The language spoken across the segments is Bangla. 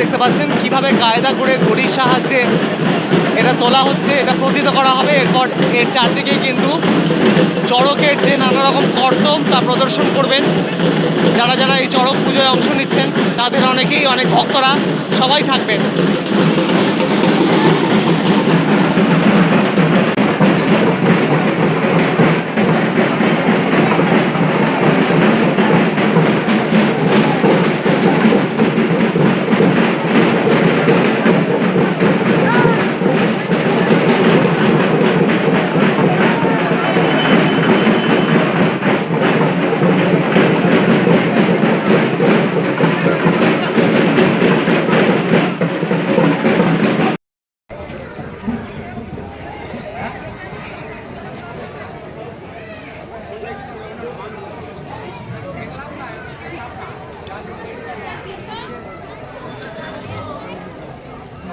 দেখতে পাচ্ছেন। কীভাবে কায়দা করে ঘড়ির সাহায্যে এটা তোলা হচ্ছে, এটা প্রতিত করা হবে। এরপর এর চারদিকেই কিন্তু চড়কের যে নানা রকম কর্তব তা প্রদর্শন করবেন। যারা যারা এই চড়ক পুজোয় অংশ নিচ্ছেন, তাদের অনেকেই, অনেক ভক্তরা সবাই থাকবেন।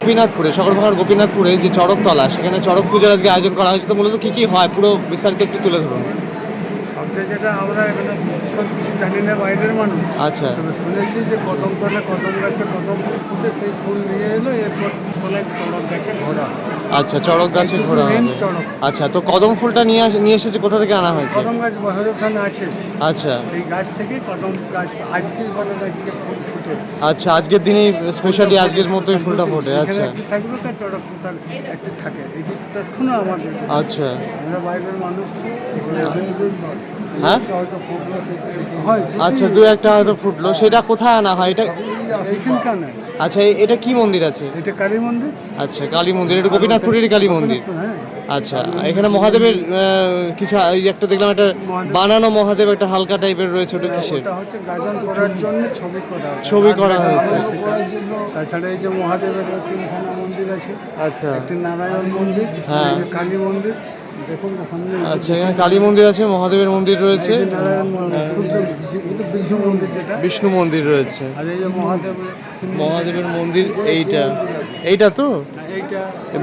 গোপীনাথপুরে সকলবাহার গোপীনাথপুরে যে চড়কতলা সেখানে চড়ক পুজোর আজকে আয়োজন করা হয়েছে। তো মূলত কী কী হয়? পুরো বিস্তারিত একটু তুলে ধরুন। সবচেয়ে যেটা আমরা এখানে সব কিছু জানি না বাইরের মানুষ। আচ্ছা। শুনেছি যে কদম তলে কদম গাছে কদম ফুল ফুটে সেই ফুল নিয়ে এলো এরপর তলায় চড়ক গাছে ঘোরা আচ্ছা চড়ক গাছে ঘোরা হবে। চড়ক। আচ্ছা তো কদম ফুলটা নিয়ে আস- নিয়ে এসেছে কোথা থেকে আনা হয়েছে? কদম গাছ বহের ওখানে আছে। আচ্ছা। সেই গাছ থেকে কদম গাছ আজকেই বলে নাকি যে ফুল ফুটে। আচ্ছা আজকের দিনেই স্পেশালি আজকের মতোই ফুলটা ফোটে আচ্ছা। থাকবে তার চড়ক তার একটি থাকে। এই জিনিসটা শোনো আমাদের। আচ্ছা। আমরা বাইরের মানুষ হ্যাঁ? আচ্ছা দু একটা হয়তো ফুটলো। সেটা কোথায় আনা হয়? এটা আচ্ছা এটা কি মন্দির আছে? এটা কালী মন্দির। আচ্ছা কালী মন্দির। এটা গোপীনাথপুরেরই কালী মন্দির। আচ্ছা এখানে মহাদেবের কিছু একটা দেখলাম একটা বানানো মহাদেব একটা হালকা টাইপের রয়েছে ওটা কিসের? ছবি করা হয়। হয়েছে। তাছাড়া এই যে মহাদেবের তিনখানা মন্দির আছে। আচ্ছা। একটি নারায়ণ মন্দির হ্যাঁ। কালী মন্দির আচ্ছা এখানে কালী মন্দির আছে মহাদেবের মন্দির রয়েছে। বিষ্ণু মন্দির রয়েছে। মহাদেবের মন্দির, এইটা। এইটা তো?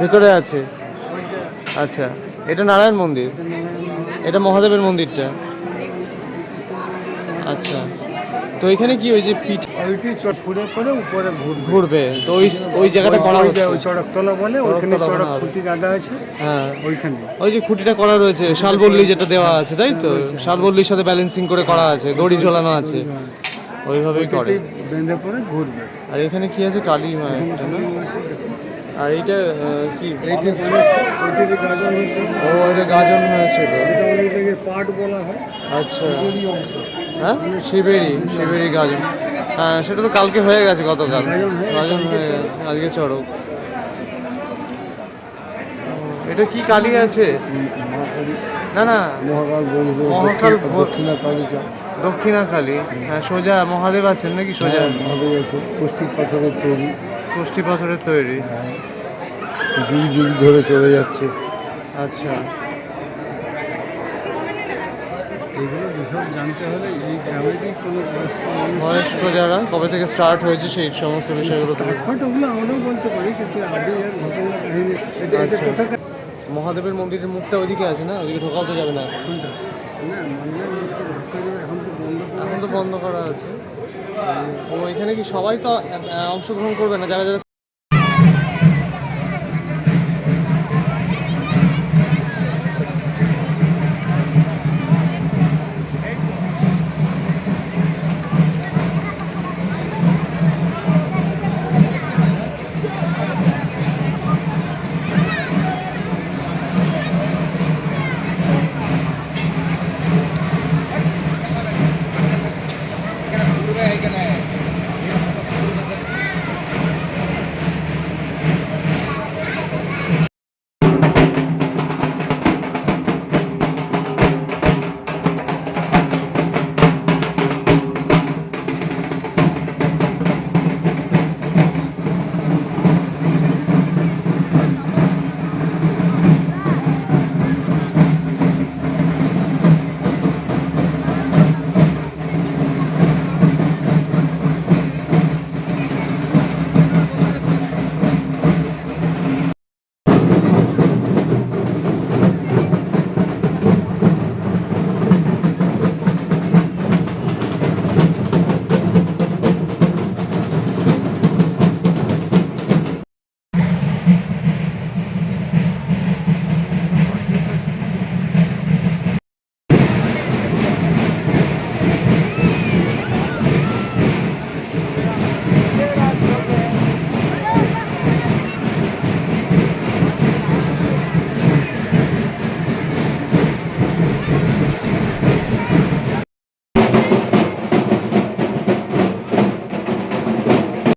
ভেতরে আছে। আচ্ছা এটা নারায়ণ মন্দির। এটা মহাদেবের মন্দিরটা। আচ্ছা। তো এখানে কি ওই যে পিঠ ওইটি চট ঘুরে করে উপরে ঘুরবে। তো ওই ওই জায়গাটা করা হচ্ছে। যে- ওই চড়কতলা বলে ওইখানে চড়ক খুঁটি গাদা আছে। হ্যাঁ। ওইখানে। ওই যে খুঁটিটা করা রয়েছে শালবল্লি যেটা দেওয়া আছে তাই তো? শালবল্লির সাথে ব্যালেন্সিং করে করা আছে দড়ি ঝোলানো আছে। ওইভাবেই করে। বেঁধে পরে ঘুরবে। আর এখানে কি আছে? কালী মা একটা না? আর এইটা কি? গাজন হচ্ছে ও এটা গাজন হয়েছিল। এটা অনেক জায়গায় পাট বলা হয়। আচ্ছা। হ্যাঁ? শিবেরি শিবেরি গাজন হ্যাঁ সেটা তো কালকে হয়ে গেছে গতকাল। গাজন হয়ে গেছে আজকে চড়ক এটা কি কালী আছে? না না। মহাকাল দক্ষিণা কালিকা দক্ষিণা কালী। হ্যাঁ সোজা মহাদেব আছেন নাকি সোজা? মহাদেব আছে পুষ্টি পাথরের তৈরি। পুষ্টি পাথরের তৈরি। যুগ যুগ ধরে চলে যাচ্ছে। আচ্ছা। এইগুলো বিষয় জানতে হলে এই গ্রামেরই কোনো বয়স্ক যারা কবে থেকে স্টার্ট হয়েছে সেই সমস্ত বিষয়গুলো তো- স্টার্ট ওগুলো আমরাও বলতে পারি কিন্তু আগে এর ঘটনা কাহিনী আচ্ছা। মহাদেবের মন্দিরের মুখটা ওইদিকে আছে না? ওইদিকে ঢোকাও তো যাবে না। কোনটা? না মন্দিরের মুখটা ঢুকতে দেবে, এখন তো বন্ধ করে এখন তো আছে। ও এখানে কি সবাই তো অংশগ্রহণ করবে না? যারা যারা